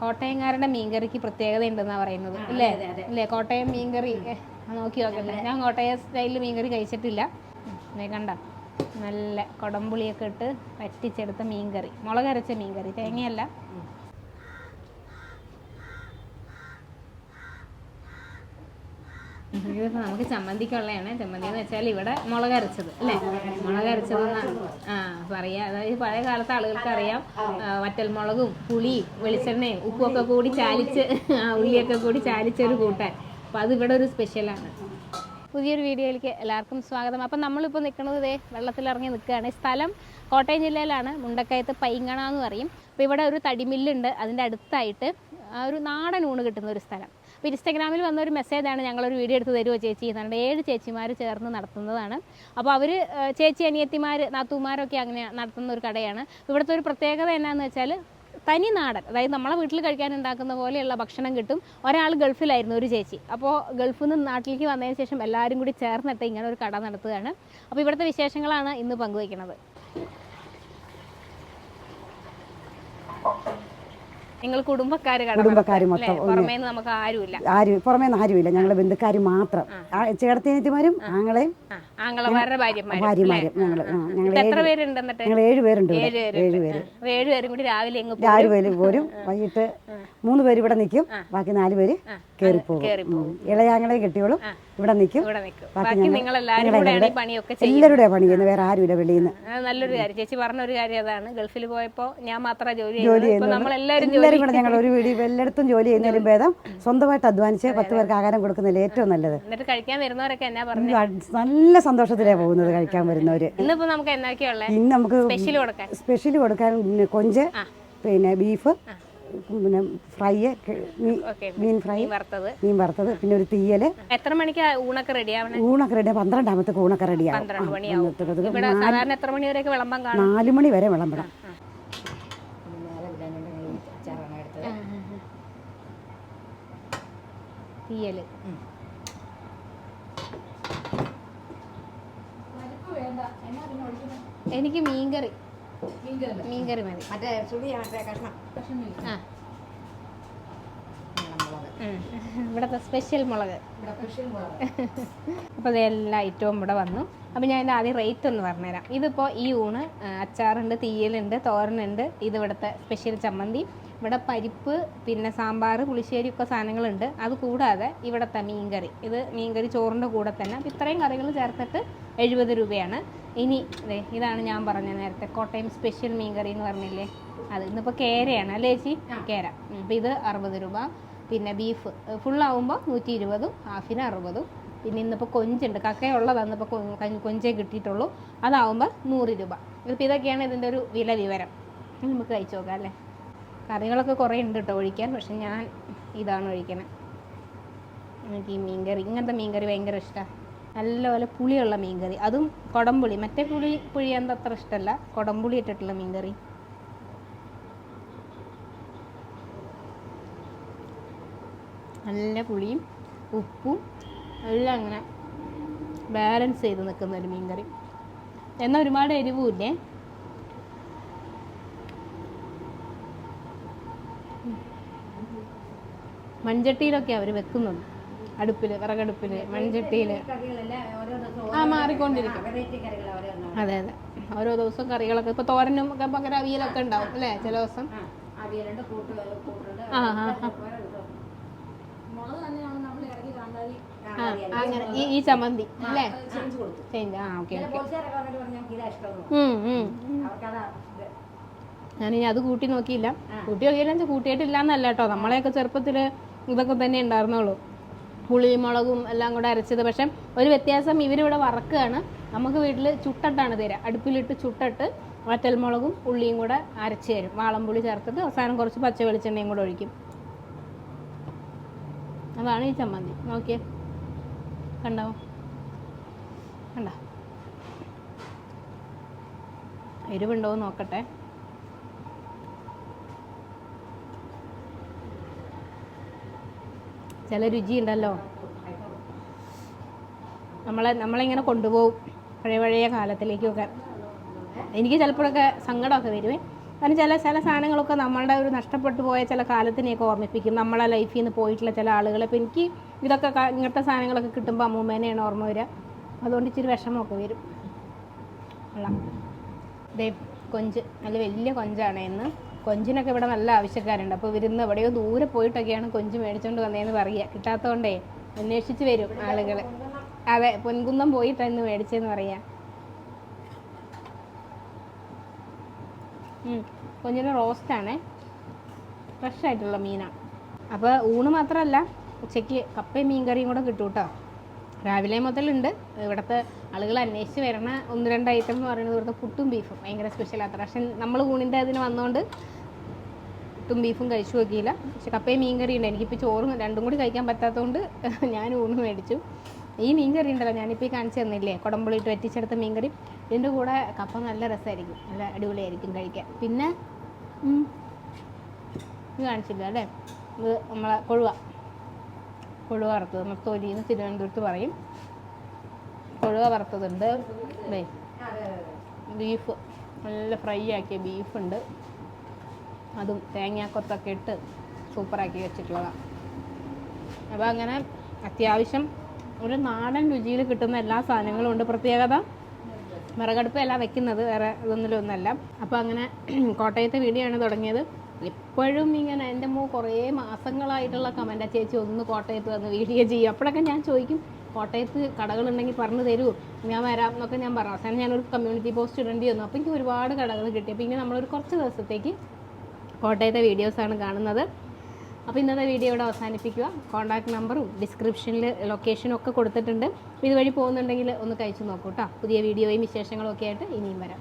കോട്ടയംകാരുടെ മീൻകറിക്ക് പ്രത്യേകത ഉണ്ടെന്നാ പറയുന്നത് അല്ലേ അല്ലേ കോട്ടയം മീൻകറി. നോക്കി നോക്കട്ടെ ഞാൻ കോട്ടയം സ്റ്റൈലിൽ മീൻകറി കഴിച്ചിട്ടില്ല. കണ്ട? നല്ല കൊടംപുളിയൊക്കെ ഇട്ട് വറ്റിച്ചെടുത്ത മീൻകറി. മുളകരച്ച മീൻകറി. തേങ്ങയല്ല. ഇതിപ്പോ നമുക്ക് ചമ്മന്തിക്കുള്ളതാണ് ചമ്മന്തി എന്ന് വെച്ചാൽ ഇവിടെ മുളക് അരച്ചത് അല്ലേ? മുളക് അരച്ചത് ആ പറയാ. അതായത് പഴയ കാലത്ത് ആളുകൾക്ക് അറിയാം വറ്റൽ മുളകും പുളി വെളിച്ചെണ്ണയും ഉപ്പൊക്കെ കൂടി ചാലിച്ച് ആ, ഉള്ളിയൊക്കെ കൂടി ചാലിച്ച ഒരു കൂട്ടാൻ. അപ്പോൾ അത് ഇവിടെ ഒരു സ്പെഷ്യലാണ്. പുതിയൊരു വീഡിയോയിലേക്ക് എല്ലാവർക്കും സ്വാഗതം. അപ്പം നമ്മളിപ്പോൾ നിൽക്കുന്നത് ഇതേ വെള്ളത്തിലിറങ്ങി നിൽക്കുകയാണ് സ്ഥലം കോട്ടയം ജില്ലയിലാണ്. മുണ്ടക്കയത്ത് പൈങ്ങണ എന്ന് പറയും. അപ്പോൾ ഇവിടെ ഒരു തടിമില്ലുണ്ട്. അതിന്റെ അടുത്തായിട്ട് ഒരു നാടൻ ഊണ് കിട്ടുന്ന ഒരു സ്ഥലം. അപ്പോൾ ഇൻസ്റ്റാഗ്രാമിൽ വന്ന ഒരു മെസ്സേജാണ് ഞങ്ങളൊരു വീഡിയോ എടുത്ത് തരുമോ ചേച്ചി? എന്നാണ് ഏഴ് ചേച്ചിമാർ ചേർന്ന് നടത്തുന്നതാണ്. അപ്പോൾ അവർ ചേച്ചി അനിയത്തിമാർ നാത്തൂമാരൊക്കെ അങ്ങനെ നടത്തുന്ന ഒരു കടയാണ്. ഇവിടുത്തെ ഒരു പ്രത്യേകത എന്നാന്ന് വെച്ചാൽ തനി നാടൻ അതായത് നമ്മളെ വീട്ടിൽ കഴിക്കാൻ ഉണ്ടാക്കുന്ന പോലെയുള്ള ഭക്ഷണം കിട്ടും. ഒരാൾ ഗൾഫിലായിരുന്നു ഒരു ചേച്ചി. അപ്പോൾ ഗൾഫിൽ നിന്ന് നാട്ടിലേക്ക് വന്നതിന് ശേഷം എല്ലാവരും കൂടി ചേർന്നിട്ട് ഇങ്ങനെ ഒരു കട നടത്തുകയാണ്. അപ്പോൾ ഇവിടുത്തെ വിശേഷങ്ങളാണ് ഇന്ന് പങ്കുവയ്ക്കുന്നത്. നിങ്ങൾ കുടുംബക്കാർ കട കുടുംബക്കാര് മൊത്തം പുറമേന്ന് നമുക്ക് ആരുമില്ല. ആരും പുറമേ നിന്ന് ആരുമില്ല. ഞങ്ങളെ ബന്ധുക്കാർ മാത്രം. ചേട്ടത്തിയനിയത്തിമാരും ആങ്ങളെയും ഭാര്യമാരും ഞങ്ങൾ ഞങ്ങൾ ഏഴുപേരുണ്ട് എത്ര പേരുണ്ട് എന്നിട്ട്? ഞങ്ങൾ ഏഴ് പേരുണ്ട് ഇവിടെ. ഏഴ് ഏഴ് പേരുണ്ട് പേര്. ആ. കൂടി രാവിലെ ആറ് പോരും? വൈകിട്ട് മൂന്ന് പേര് ഇവിടെ നിൽക്കും. ബാക്കി നാല് പേര് കയറി പോകും. ഉം. ഇളയാങ്ങളെ കെട്ടിയോളും ഇവിടെ നിൽക്കും. ബാക്കി നിങ്ങൾ എല്ലാവരും പണിയൊക്കെ എല്ലാവരുടെയും പണി ചെയ്യുന്നത് വേറെ ആരുമില്ല വെളിയിൽ നിന്ന്. നല്ലൊരു കാര്യം. ചേച്ചി പറഞ്ഞ ഒരു കാര്യം അതാണ്. ഗൾഫിൽ പോയപ്പോ ഞാൻ മാത്രം ജോലി ജോലി എല്ലാവരും കൂടെ ഞങ്ങൾ ഒരു വീട് എല്ലായിടത്തും ജോലി ചെയ്യുന്നതിലും ഭേദം. സ്വന്തമായിട്ട് അധ്വാനിച്ച് പത്ത് പേർക്ക് ആഹാരം കൊടുക്കുന്നതിൽ ഏറ്റവും നല്ലത്. എന്നിട്ട് കഴിക്കാൻ വരുന്നവരൊക്കെ എന്നാ പറഞ്ഞു? നല്ല സന്തോഷത്തിലാണ് പോകുന്നത് കഴിക്കാൻ വരുന്നവര്. ഇന്നിപ്പോ നമുക്ക് എന്നൊക്കെയുള്ള ഇന്ന് നമുക്ക് സ്പെഷ്യൽ കൊടുക്കാൻ. കൊഞ്ച് പിന്നെ ബീഫ് പിന്നെ ഫ്രൈ മീൻ ഫ്രൈ മീൻ വറുത്തത്. മീൻ വറുത്തത് പിന്നെ ഒരു തീയൽ. എത്ര മണിക്ക് ഊണൊക്കെ റെഡി ഊണൊക്കെ റെഡി പന്ത്രണ്ടാമത്തെ ഊണൊക്കെ റെഡിയാവും. നാല് മണി വരെ വിളമ്പണം. തീയൽ. എനിക്ക് മീൻകറി. മീൻകറി മതി. മറ്റേ ചുടി മറ്റേ കഷ്ണം. ആ. ഇവിടുത്തെ സ്പെഷ്യൽ മുളക്. അപ്പോൾ ഇതെല്ലാം ഐറ്റവും ഇവിടെ വന്നു. അപ്പോൾ ഞാൻ ഇതിന്റെ ആദ്യം റേറ്റ് ഒന്ന് പറഞ്ഞുതരാം. ഇതിപ്പോൾ ഈ ഊണ് അച്ചാറുണ്ട് തീയലുണ്ട് തോരനുണ്ട് ഇത് ഇവിടുത്തെ സ്പെഷ്യൽ ചമ്മന്തി. ഇവിടെ പരിപ്പ് പിന്നെ സാമ്പാർ പുളിശ്ശേരി ഒക്കെ സാധനങ്ങളുണ്ട്. അത് കൂടാതെ ഇവിടുത്തെ മീൻകറി. ഇത് മീൻകറി ചോറിന്റെ കൂടെ തന്നെ. അപ്പോൾ ഇത്രയും കറികൾ ചേർത്തിട്ട് എഴുപത് രൂപയാണ്. ഇനി അതെ ഇതാണ് ഞാൻ പറഞ്ഞ നേരത്തെ കോട്ടയം സ്പെഷ്യൽ മീൻകറി എന്ന് പറഞ്ഞില്ലേ? അത് ഇന്നിപ്പോൾ കേരയാണ് അല്ലേ ചേച്ചി? കേര. അപ്പോൾ ഇത് അറുപത് രൂപ. പിന്നെ ബീഫ്. ഫുള്ളാവുമ്പോൾ നൂറ്റി ഇരുപതും ഹാഫിന് അറുപതും. പിന്നെ ഇന്നിപ്പോൾ കൊഞ്ചുണ്ട്. കക്കയുള്ളതാണ് ഇപ്പോൾ കൊഞ്ചേ കിട്ടിയിട്ടുള്ളൂ. അതാവുമ്പോൾ നൂറ് രൂപ. ഇതിപ്പോൾ ഇതൊക്കെയാണ് ഇതിന്റെ ഒരു വില വിവരം. നമുക്ക് കഴിച്ചു നോക്കാം അല്ലേ? കറികളൊക്കെ കുറേ ഉണ്ട് കേട്ടോ ഒഴിക്കാൻ പക്ഷെ ഞാൻ ഇതാണ് ഒഴിക്കണത് എനിക്ക് ഈ മീൻകറി ഇങ്ങനത്തെ മീൻകറി ഭയങ്കര ഇഷ്ടമാണ് നല്ലപോലെ പുളിയുള്ള മീൻകറി. അതും കുടംപുളി. മറ്റേ പുളി എന്താ അത്ര ഇഷ്ടമല്ല കുടംപുളി ഇട്ടിട്ടുള്ള മീൻകറി. നല്ല പുളിയും ഉപ്പും എല്ലാം അങ്ങനെ ബാലൻസ് ചെയ്ത് നിൽക്കുന്ന ഒരു മീൻകറി. എന്നാൽ ഒരുപാട് എരിവുമില്ലേ? മൺചട്ടിയിലൊക്കെ അവർ വെക്കുന്നത്. അടുപ്പിൽ വിറകടുപ്പിൽ മൺചട്ടിയിൽ ആ മാറിക്കൊണ്ടിരിക്കും. അതെ അതെ. ഓരോ ദിവസം കറികളൊക്കെ ഇപ്പോൾ തോരനും ഒക്കെ പകരം അവിയലൊക്കെ ഉണ്ടാവും അല്ലേ? ചില ദിവസം. ആ ആ അങ്ങനെ ഈ ഈ ചമ്മന്തി അല്ലേ? ചേഞ്ച് ആ ഓക്കെ ഓക്കെ. ഞാനിനി അത് കൂട്ടി നോക്കിയില്ല. കൂട്ടി നോക്കിയില്ല കൂട്ടിയിട്ടില്ല എന്നല്ല കേട്ടോ. നമ്മളെയൊക്കെ ചെറുപ്പത്തിൽ ഇതൊക്കെ തന്നെ ഉണ്ടായിരുന്നുള്ളൂ. പുളിയും മുളകും എല്ലാം കൂടെ അരച്ചത്. പക്ഷെ ഒരു വ്യത്യാസം ഇവരിവിടെ വറക്കുകയാണ്. നമുക്ക് വീട്ടിൽ ചുട്ടട്ടാണ് തരിക അടുപ്പിലിട്ട് ചുട്ടിട്ട് വറ്റൽമുളകും ഉള്ളിയും കൂടെ അരച്ച് തരും. വാളംപുളി ചേർത്തിട്ട് അവസാനം കുറച്ച് പച്ച വെളിച്ചെണ്ണയും കൂടെ ഒഴിക്കും. അതാണ് ഈ ചമ്മന്തി. നോക്കിയേ. കണ്ടോ? കണ്ടോ? എരിവുണ്ടോ നോക്കട്ടെ. ചില രുചിയുണ്ടല്ലോ. നമ്മളെ നമ്മളിങ്ങനെ കൊണ്ടുപോകും പഴയ പഴയ കാലത്തിലേക്കൊക്കെ. എനിക്ക് ചിലപ്പോഴൊക്കെ സങ്കടമൊക്കെ വരുമേ കാരണം ചില ചില സാധനങ്ങളൊക്കെ നമ്മളുടെ ഒരു നഷ്ടപ്പെട്ടു പോയ ചില കാലത്തിനെയൊക്കെ ഓർമ്മിപ്പിക്കും. നമ്മളെ ലൈഫിൽ നിന്ന് പോയിട്ടുള്ള ചില ആളുകളെ. ഇപ്പോൾ എനിക്ക് ഇതൊക്കെ ഇങ്ങനത്തെ സാധനങ്ങളൊക്കെ കിട്ടുമ്പോൾ അമ്മൂമ്മേനെയാണ് ഓർമ്മ വരിക. അതുകൊണ്ട് ഇച്ചിരി വിഷമമൊക്കെ വരും. കൊള്ളാം. ദേ കൊഞ്ച്. നല്ല വലിയ കൊഞ്ചാണ് ഇന്ന്. കൊഞ്ചിനൊക്കെ ഇവിടെ നല്ല ആവശ്യക്കാരുണ്ട്. അപ്പോൾ ഇവരിന്ന് എവിടെയോ ദൂരെ പോയിട്ടൊക്കെയാണ് കൊഞ്ച് മേടിച്ചുകൊണ്ട് വന്നതെന്ന് പറയുക കിട്ടാത്തതുകൊണ്ടേ അന്വേഷിച്ച് വരും ആളുകൾ അതെ പൊൻകുന്നം പോയിട്ടാണ് മേടിച്ചതെന്ന് പറയാം. കൊഞ്ചിന് റോസ്റ്റാണേ. ഫ്രഷ് ആയിട്ടുള്ള മീനാണ് അപ്പോൾ ഊണ് മാത്രമല്ല ഉച്ചയ്ക്ക് കപ്പയും മീൻ കറിയും കൂടെ കിട്ടും കേട്ടോ രാവിലെ മുതലുണ്ട്. ഇവിടുത്തെ ആളുകൾ അന്വേഷിച്ച് വരണ ഒന്ന് രണ്ട് ഐറ്റം എന്ന് പറയുന്നത് ഇവിടുത്തെ പുട്ടും ബീഫും ഭയങ്കര സ്പെഷ്യൽ അത്ര പക്ഷെ നമ്മൾ ഊണിന്റെ അതിന് വന്നുകൊണ്ട് പുട്ടും ബീഫും കഴിച്ചു നോക്കിയില്ല. പക്ഷെ കപ്പയും മീൻ കറി ഉണ്ട്. എനിക്കിപ്പോൾ ചോറും രണ്ടും കൂടി കഴിക്കാൻ പറ്റാത്തതുകൊണ്ട് ഞാൻ ഊണ് മേടിച്ചു. ഈ മീൻ കറി ഉണ്ടല്ലോ ഞാനിപ്പോൾ ഈ കാണിച്ചു തന്നില്ലേ? കുടമ്പുളിയിട്ട് വെറ്റിച്ചെടുത്ത മീൻ കറി ഇതിന്റെ കൂടെ കപ്പ നല്ല രസമായിരിക്കും നല്ല അടിപൊളിയായിരിക്കും കഴിക്കാൻ. പിന്നെ ഇത് കാണിച്ചില്ല അല്ലേ? ഇത് നമ്മളെ കൊഴുവ. കൊഴുവ വറുത്തത്. നമ്മൾ തൊലിന്ന് തിരുവനന്തപുരത്ത് പറയും. കൊഴുവ വറുത്തതുണ്ട്. ബീഫ് നല്ല ഫ്രൈ ആക്കിയ ബീഫുണ്ട് അതും തേങ്ങാക്കൊത്തൊക്കെ ഇട്ട് സൂപ്പറാക്കി വെച്ചിട്ടുള്ളതാണ് അപ്പോൾ അങ്ങനെ അത്യാവശ്യം ഒരു നാടൻ രുചിയിൽ കിട്ടുന്ന എല്ലാ സാധനങ്ങളും ഉണ്ട്. പ്രത്യേകത വിറകടുപ്പല്ല വെക്കുന്നത് വേറെ ഇതൊന്നിലും ഒന്നല്ല. അപ്പോൾ അങ്ങനെ കോട്ടയത്തെ വീടിയാണ് തുടങ്ങിയത്. എപ്പോഴും ഇങ്ങനെ എന്റെ മോ കുറേ മാസങ്ങളായിട്ടുള്ള കമന്റ് ചേച്ചി ഒന്ന് കോട്ടയത്ത് വന്ന് വീഡിയോ ചെയ്യും. അപ്പോഴൊക്കെ ഞാൻ ചോദിക്കും കോട്ടയത്ത് കടകളുണ്ടെങ്കിൽ പറഞ്ഞു തരൂ. ഞാൻ വരാം എന്നൊക്കെ ഞാൻ പറഞ്ഞു. അവസാനം ഞാനൊരു കമ്മ്യൂണിറ്റി പോസ്റ്റ് ഇടേണ്ടി വന്നു. അപ്പോൾ എനിക്ക് ഒരുപാട് കടകൾ കിട്ടി. അപ്പോൾ ഇങ്ങനെ നമ്മളൊരു കുറച്ച് ദിവസത്തേക്ക് കോട്ടയത്തെ വീഡിയോസാണ് കാണുന്നത്. അപ്പോൾ ഇന്നത്തെ വീഡിയോ ഇവിടെ അവസാനിപ്പിക്കുക. കോൺടാക്ട് നമ്പറും ഡിസ്ക്രിപ്ഷനിൽ ലൊക്കേഷനും ഒക്കെ കൊടുത്തിട്ടുണ്ട്. ഇതുവഴി പോകുന്നുണ്ടെങ്കിൽ ഒന്ന് കഴിച്ചു നോക്കൂ കേട്ടോ പുതിയ വീഡിയോയും വിശേഷങ്ങളും ഒക്കെ ആയിട്ട് ഇനിയും വരാം.